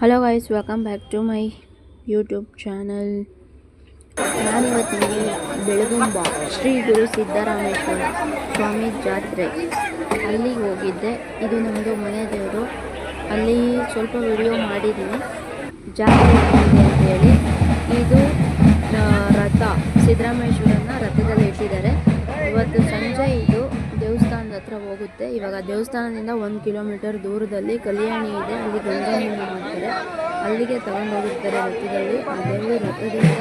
Hello guys welcome back to my YouTube channel ನಾನಿವತ್ತು ನಿಮಗೆ ಬೆಳಗುಂಬ ಶ್ರೀ ಗುರು ಸಿದ್ದರಾಮೇಶ್ವರ ಸ್ವಾಮಿ ಜಾತ್ರೆ. ಅಲ್ಲಿಗೆ ಹೋಗಿದ್ದೆ. ಇದು ನಮ್ಮದು ಮನೆ ದೇವರು. ಅಲ್ಲಿ ಸ್ವಲ್ಪ ವಿಡಿಯೋ ಮಾಡಿದ್ದೀನಿ. ಜಾತ್ರೆ ಅಂತೇಳಿ ಅಂತ ಹೇಳಿ. ಇದು ರಥ. ಸಿದ್ದರಾಮೇಶ್ವರನ ರಥದಲ್ಲಿ ಇಟ್ಟಿದ್ದಾರೆ. ಇವತ್ತು ಸಂಜೆ ಇದು ದೇವಸ್ಥಾನದ ಹತ್ರ ಹೋಗುತ್ತೆ. ಇವಾಗ ದೇವಸ್ಥಾನದಿಂದ ಒಂದು ಕಿಲೋಮೀಟರ್ ದೂರದಲ್ಲಿ ಕಲ್ಯಾಣಿ ಇದೆ. ಅಲ್ಲಿ ಗಂಗಮ್ಮನ ಮಾಡ್ತಾರೆ. ಅಲ್ಲಿಗೆ ತಗೊಂಡೋಗಿರ್ತಾರೆ ರಥದಲ್ಲಿ. ಆ ದೇವರು ರಥದಿಂದ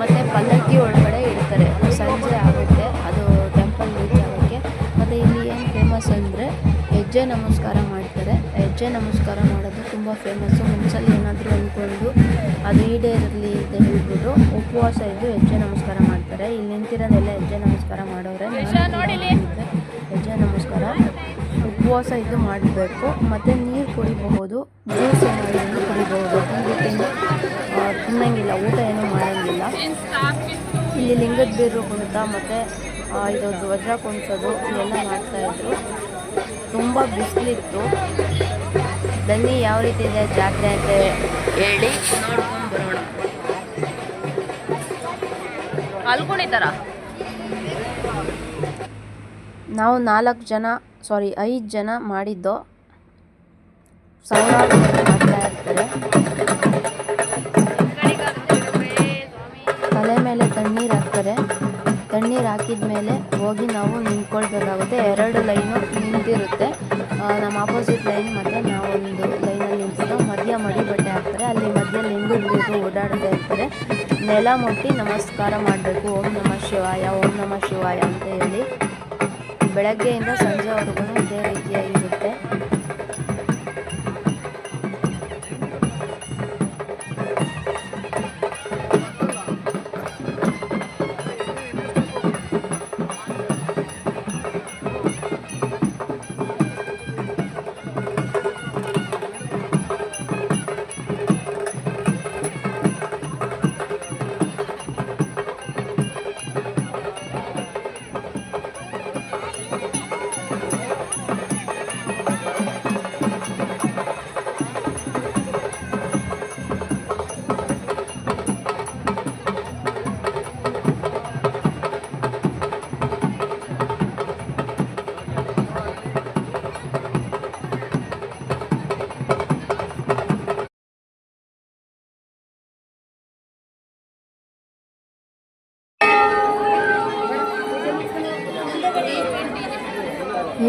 ಮತ್ತು ಪಲ್ಲಕ್ಕಿ ಒಳಗಡೆ ಇಡ್ತಾರೆ ಸಂಜೆ ಆಗುತ್ತೆ. ಅದು ಟೆಂಪಲ್ ರೀಚ್ ಆಗೋಕ್ಕೆ ಮತ್ತು ಇಲ್ಲಿ ಏನು ಫೇಮಸ್ ಅಂದರೆ ಹೆಜ್ಜೆ ನಮಸ್ಕಾರ ಮಾಡ್ತಾರೆ. ಹೆಜ್ಜೆ ನಮಸ್ಕಾರ ಮಾಡೋದು ತುಂಬ ಫೇಮಸ್ಸು ಮನಸ್ಸಲ್ಲಿ ಏನಾದರೂ ಅಂದ್ಕೊಂಡು ಅದು ಈಡೇರಲಿ ಅಂತ ಹೇಳ್ಬಿಟ್ಟು ಉಪವಾಸ ಇದ್ದು ಹೆಜ್ಜೆ ನಮಸ್ಕಾರ ಮಾಡ್ತಾರೆ. ಇಲ್ಲಿ ನಿಂತಿರೋದೆಲ್ಲ ಹೆಜ್ಜೆ ನಮಸ್ಕಾರ ಮಾಡೋರೆ. ಉಪವಾಸ ಇದು ಮಾಡಬೇಕು. ಮತ್ತು ನೀರು ಕುಡಿಬಹುದು ಜ್ಯೂಸ್ ಏನಾದರೂ ಕುಡಿಬಹುದು. ಆ, ತಿನ್ನಂಗಿಲ್ಲ ಊಟ ಏನೂ ಮಾಡೋಂಗಿಲ್ಲ. ಇಲ್ಲಿ ಲಿಂಗದ ಬೀರು ಕುಣಿತ ಮತ್ತು ಇದು ಧ್ವಜ ಕುಣಿಸೋದು ಇವೆಲ್ಲ ಮಾಡ್ತಾಯಿದ್ರು ತುಂಬ ಬಿಸಿಲಿತ್ತು. ಬನ್ನಿ ಯಾವ ರೀತಿ ಇದೆ ಜಾತ್ರೆ ಅಂತ ಹೇಳಿ ನೋಡ್ಕೊಂಡು ಬರೋಣ. ಕುಣಿತಾರ? ನಾವು ನಾಲ್ಕು ಜನ ಸಾರಿ ಐದು ಜನ ಮಾಡಿದ್ದು. ಸಾವಿರಾರು ಮಾಡ್ತಾ ತಲೆ ಮೇಲೆ ತಣ್ಣೀರು ಹಾಕ್ತಾರೆ. ತಣ್ಣೀರು ಹಾಕಿದ ಮೇಲೆ ಹೋಗಿ ನಾವು ನಿಂತ್ಕೊಳ್ಬೇಕಾಗುತ್ತೆ. ಎರಡು ಲೈನು ನಿಂತಿರುತ್ತೆ. ನಮ್ಮ ಆಪೋಸಿಟ್ ಲೈನ್ ಮತ್ತು ನಾವೊಂದು ಲೈನಲ್ಲಿ ನಿಂತಿದ್ದು ಮಧ್ಯ ಮಡಿ ಬಟ್ಟೆ ಹಾಕ್ತಾರೆ. ಅಲ್ಲಿ ಮಧ್ಯ ಲಿಂಗು ಬಿಡಿದು ಓಡಾಡ್ತಾ ಇರ್ತಾರೆ. ನೆಲ ಮುಟ್ಟಿ ನಮಸ್ಕಾರ ಮಾಡಬೇಕು. ಓಂ ನಮ ಶಿವಾಯ, ಓಂ ನಮ ಶಿವಾಯ ಅಂತ ಹೇಳಿ. ಬೆಳಗ್ಗೆಯಿಂದ ಸಂಜೆವರೆಗೂ ಇದೇ ರೀತಿಯಾಗಿರುತ್ತೆ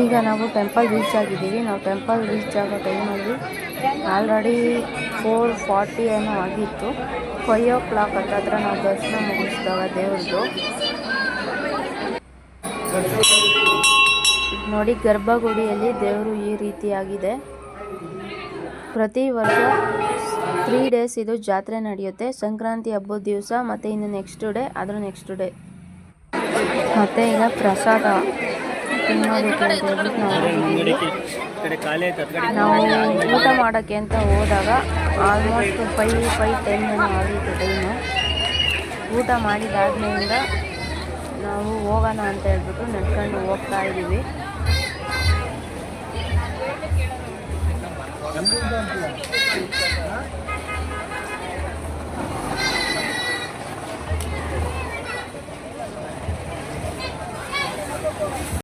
ಈಗ ನಾವು ಟೆಂಪಲ್ ರೀಚ್ ಆಗಿದ್ದೀವಿ. ನಾವು ಟೆಂಪಲ್ ರೀಚ್ ಆಗೋ ಟೈಮಲ್ಲಿ ಆಲ್ರೆಡಿ ಫೋರ್ ಫಾರ್ಟಿ ಏನೋ ಆಗಿತ್ತು. ಫೈವ್ ಓ ಕ್ಲಾಕ್ ಹತ್ತತ್ರ ನಾವು ದರ್ಶನ ಮುಗಿಸಿದಾಗ ದೇವ್ರದ್ದು ನೋಡಿ, ಗರ್ಭಗುಡಿಯಲ್ಲಿ ದೇವರು ಈ ರೀತಿಯಾಗಿದೆ. ಪ್ರತಿ ವರ್ಷ ತ್ರೀ ಡೇಸ್ ಇದು ಜಾತ್ರೆ ನಡೆಯುತ್ತೆ. ಸಂಕ್ರಾಂತಿ ಹಬ್ಬದ ದಿವಸ ಮತ್ತು ಇನ್ನು ನೆಕ್ಸ್ಟ್ ಡೇ ಅದರ ನೆಕ್ಸ್ಟ್ ಡೇ ಮತ್ತು ಈಗ ಪ್ರಸಾದ. ಹೇಳ್ಬಿಟ್ಟು ನಾವು ಊಟ ಮಾಡೋಕ್ಕೆ ಅಂತ ಹೋದಾಗ ಆಲ್ಮೋಸ್ಟ್ ಫೈ ಫೈ ಟೆನ್ ಏನೋ ಆಗಿತ್ತು ಟೈಮು ಊಟ ಮಾಡಿದಾದ್ಮೇಲಿಂದ ನಾವು ಹೋಗೋಣ ಅಂತ ಹೇಳ್ಬಿಟ್ಟು ನಡ್ಕೊಂಡು ಹೋಗ್ತಾ ಇದ್ದೀವಿ.